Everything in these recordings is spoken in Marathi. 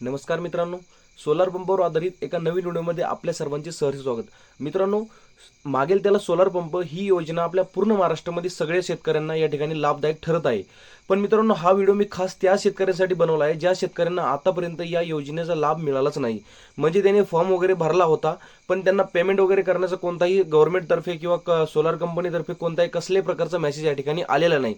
नमस्कार मित्रांनो सोलार पंपावर आधारित एका नवीन व्हिडिओमध्ये आपल्या सर्वांचे सहर्ष स्वागत. मित्रांनो मागेल त्याला सोलार पंप ही योजना आपल्या पूर्ण महाराष्ट्रामध्ये सगळ्या शेतकऱ्यांना या ठिकाणी लाभदायक ठरत आहे. पण मित्रांनो हा व्हिडिओ मी खास त्या शेतकऱ्यांसाठी बनवला आहे ज्या शेतकऱ्यांना आतापर्यंत या योजनेचा लाभ मिळालाच नाही. म्हणजे त्याने फॉर्म वगैरे भरला होता पण त्यांना पेमेंट वगैरे करण्याचा कोणताही गव्हर्नमेंटतर्फे किंवा सोलार कंपनीतर्फे कोणताही कसल्याही प्रकारचा मेसेज या ठिकाणी आलेला नाही.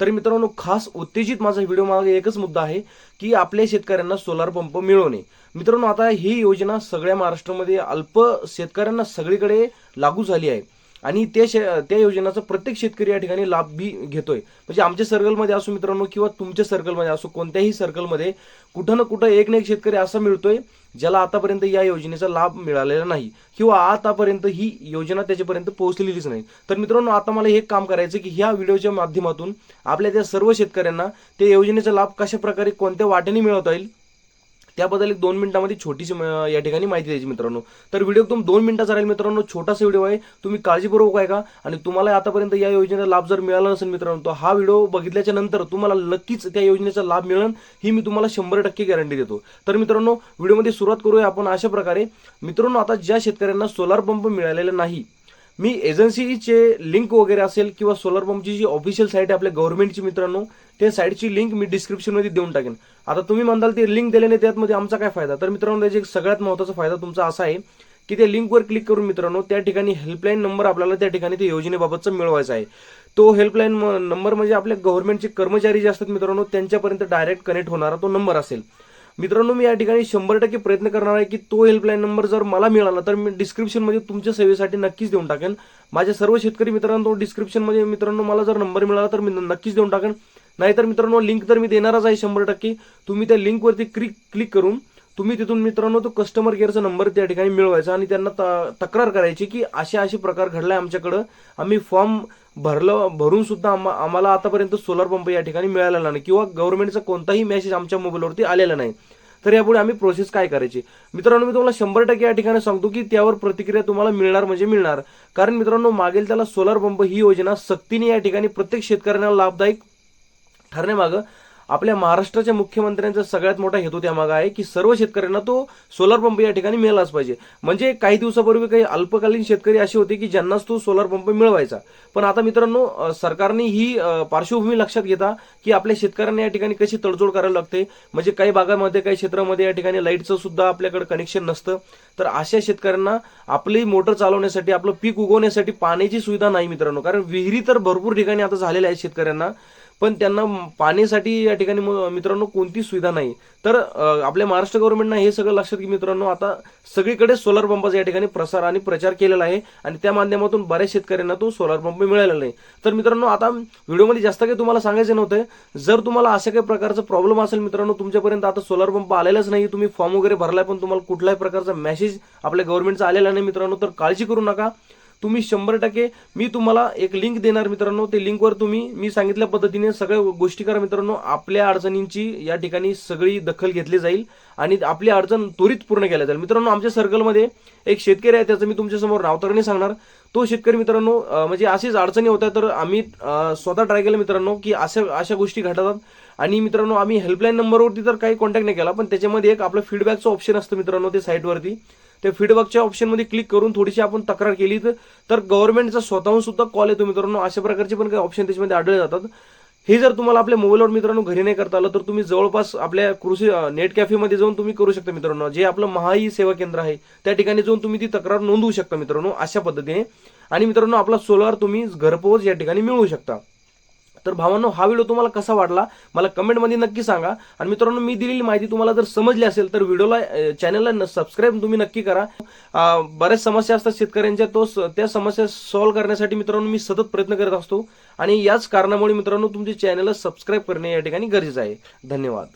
तर मित्रांनो खास उत्तेजित माझा व्हिडिओ मागे एकच मुद्दा आहे की आपल्या शेतकऱ्यांना सोलार पंप मिळवणे. मित्रांनो आता ही योजना सगळ्या महाराष्ट्रामध्ये अल्प शेतकऱ्यांना सगळीकडे लागू झाली आहे. आणि त्या शे त्या योजनेचा प्रत्येक शेतकरी या ठिकाणी लाभ बी घेतोय. म्हणजे आमच्या सर्कलमध्ये असो मित्रांनो किंवा तुमच्या सर्कलमध्ये असो कोणत्याही सर्कलमध्ये कुठं ना कुठं एक ना एक शेतकरी असा मिळतोय ज्याला आतापर्यंत या योजनेचा लाभ मिळालेला नाही किंवा आतापर्यंत ही योजना त्याच्यापर्यंत पोहोचलेलीच नाही. तर मित्रांनो आता मला हे काम करायचं की ह्या व्हिडिओच्या माध्यमातून आपल्या त्या सर्व शेतकऱ्यांना त्या योजनेचा लाभ कशा प्रकारे कोणत्या वाटेने मिळवता येईल त्याबद्दल एक दोन मिनिटामध्ये छोटीशी म- या ठिकाणी माहिती द्यायची मित्रांनो. तर व्हिडिओ एकदम दोन मिनिटाचा राहील मित्रांनो. छोटासा व्हिडिओ आहे. तुम्ही काळजीपूर्वक ऐका. आणि तुम्हाला आतापर्यंत या योजनेचा लाभ जर मिळाला नसेल मित्रांनो तर हा व्हिडिओ बघितल्याच्या नंतर तुम्हाला नक्कीच त्या योजनेचा लाभ मिळेल. ही मी तुम्हाला शंभर टक्के गॅरंटी देतो. तर मित्रांनो व्हिडिओमध्ये सुरुवात करूया आपण अशा प्रकारे. मित्रांनो आता ज्या शेतकऱ्यांना सोलार पंप मिळालेला नाही मी एजन्सीचे लिंक वगैरे असेल किंवा सोलर पंपची जी ऑफिशियल साईट आहे आपल्या गव्हर्नमेंटची मित्रांनो त्या साईटची लिंक मी डिस्क्रिप्शनमध्ये देऊन टाकेन. आता तुम्ही म्हणाल ते लिंक दिल्याने त्यामध्ये आमचा काय फायदा? तर मित्रांनो त्याचा एक सगळ्यात महत्त्वाचा फायदा तुमचा असा आहे की त्या लिंकवर क्लिक करून मित्रांनो त्या ठिकाणी हेल्पलाईन नंबर आपल्याला त्या ठिकाणी त्या योजनेबाबतचा मिळवायचा आहे. तो हेल्पलाईन नंबर म्हणजे आपल्या गव्हर्नमेंटचे कर्मचारी जे असतात मित्रांनो त्यांच्यापर्यंत डायरेक्ट कनेक्ट होणारा तो नंबर असेल. मित्रांनो मी या ठिकाणी शंभर टक्के प्रयत्न करणार आहे की तो हेल्पलाईन नंबर जर मला मिळाला तर मी डिस्क्रिप्शनमध्ये तुमच्या सेवेसाठी नक्कीच देऊन टाकेन. माझ्या सर्व शेतकरी मित्रांनो डिस्क्रिप्शनमध्ये मित्रांनो मला जर नंबर मिळाला तर मी नक्कीच देऊन टाकेन. नाहीतर मित्रांनो लिंक तर मी देणारच आहे शंभर टक्के. तुम्ही त्या लिंकवरती क्लिक क्लिक करून तुम्ही तिथून मित्रांनो तो कस्टमर केअरचा नंबर त्या ठिकाणी मिळवायचा आणि त्यांना त- तक्रार करायची की असे असे प्रकार घडलाय आमच्याकडं. आम्ही फॉर्म भरलं भरून सुद्धा आम्हा- आम्हाला आतापर्यंत सोलार पंप या ठिकाणी मिळालेला नाही किंवा गव्हर्नमेंटचा कोणताही मेसेज आमच्या मोबाईलवरती आलेला नाही. तर यापुढे आम्ही प्रोसेस काय करायची? मित्रांनो मी तुम्हाला शंभर टक्के या ठिकाणी सांगतो की त्यावर प्रतिक्रिया तुम्हाला मिळणार म्हणजे मिळणार. कारण मित्रांनो मागेल त्याला सोलार पंप ही योजना सक्तीने या ठिकाणी प्रत्येक शेतकऱ्यांना लाभदायक ठरण्यामागं आपल्या महाराष्ट्राच्या मुख्यमंत्र्यांचा सगळ्यात मोठा हेतू त्यामागं आहे की सर्व शेतकऱ्यांना तो सोलार पंप या ठिकाणी मिळालाच पाहिजे. म्हणजे काही दिवसापूर्वी काही अल्पकालीन शेतकरी असे होते की ज्यांनाच तो सोलार पंप मिळवायचा. पण आता मित्रांनो सरकारने ही पार्श्वभूमी लक्षात घेता की आपल्या शेतकऱ्यांना या ठिकाणी कशी तडजोड करायला लागते. म्हणजे काही भागामध्ये काही क्षेत्रामध्ये या ठिकाणी लाईटचं सुद्धा आपल्याकडे कनेक्शन नसतं. तर अशा शेतकऱ्यांना आपली मोटर चालवण्यासाठी आपलं पीक उगवण्यासाठी पाण्याची सुविधा नाही मित्रांनो. कारण विहिरी तर भरपूर ठिकाणी आता झालेल्या आहेत शेतकऱ्यांना. पण त्यांना पाण्यासाठी या ठिकाणी म- मित्रांनो कोणती सुविधा नाही. तर आपल्या महाराष्ट्र गव्हर्नमेंटनं हे सगळं लक्षात की मित्रांनो आता सगळीकडे सोलार पंपाचा या ठिकाणी प्रसार आणि प्रचार केलेला आहे आणि त्या माध्यमातून बऱ्याच शेतकऱ्यांना तो सोलार पंप मिळालेला नाही तर मित्रांनो आता व्हिडिओमध्ये जास्त काही तुम्हाला सांगायचं नव्हतं. जर तुम्हाला अशा काही प्रकारचा प्रॉब्लेम असेल मित्रांनो तुमच्यापर्यंत आता सोलार पंप आलेलाच नाही तुम्ही फॉर्म वगैरे भरलाय पण तुम्हाला कुठल्याही प्रकारचा मेसेज आपल्या गव्हर्नमेंटचा आलेला नाही मित्रांनो तर काळजी करू नका. तुम्ही शंभर टक्के मी तुम्हाला एक लिंक देणार मित्रांनो. ते लिंकवर तुम्ही मी सांगितल्या पद्धतीने सगळ्या गोष्टी करा मित्रांनो. आपल्या अडचणींची या ठिकाणी सगळी दखल घेतली जाईल आणि आपली अडचण त्वरित पूर्ण केल्या जाईल. मित्रांनो आमच्या सर्कलमध्ये एक शेतकरी आहे त्याचं मी तुमच्यासमोर नाव नाही सांगणार. तो शेतकरी मित्रांनो म्हणजे अशीच अडचणी होत्या तर आम्ही स्वतः ट्राय केलं मित्रांनो की अशा अशा गोष्टी घडतात. आणि मित्रांनो आम्ही हेल्पलाईन नंबरवरती तर काही कॉन्टॅक्ट नाही केला पण त्याच्यामध्ये एक आपलं फीडबॅकचं ऑप्शन असतं मित्रांनो ते साईटवरती त्या फीडबॅकच्या ऑप्शनमध्ये क्लिक करून थोडीशी आपण तक्रार केली तर गव्हर्नमेंटचा स्वतःहून सुद्धा कॉल येतो मित्रांनो. अशा प्रकारचे पण काही ऑप्शन त्याच्यामध्ये आढळले जातात. हे जर तुम्हाला आपल्या मोबाईलवर मित्रांनो घरी नाही करता आलं तर तुम्ही जवळपास आपल्या कृषी नेट कॅफेमध्ये जाऊन तुम्ही करू शकता मित्रांनो. जे आपलं महाई सेवा केंद्र आहे त्या ठिकाणी जाऊन तुम्ही ती तक्रार नोंदवू शकता मित्रांनो अशा पद्धतीने. आणि मित्रांनो आपला सोलार तुम्ही घरपोच या ठिकाणी मिळवू शकता. तर भावांनो हा व्हिडिओ तुम्हाला कसा वाटला? मला कमेंटमध्ये नक्की सांगा. आणि मित्रांनो मी दिलेली माहिती तुम्हाला जर समजली असेल तर व्हिडिओला चॅनलला सबस्क्राईब तुम्ही नक्की करा. बऱ्याच समस्या असतात शेतकऱ्यांच्या. तो स- त्या समस्या सॉल्व्ह करण्यासाठी मित्रांनो मी सतत प्रयत्न करत असतो. आणि याच कारणामुळे मित्रांनो तुमच्या चॅनलला सबस्क्राईब करणे या ठिकाणी गरजेचं आहे. धन्यवाद.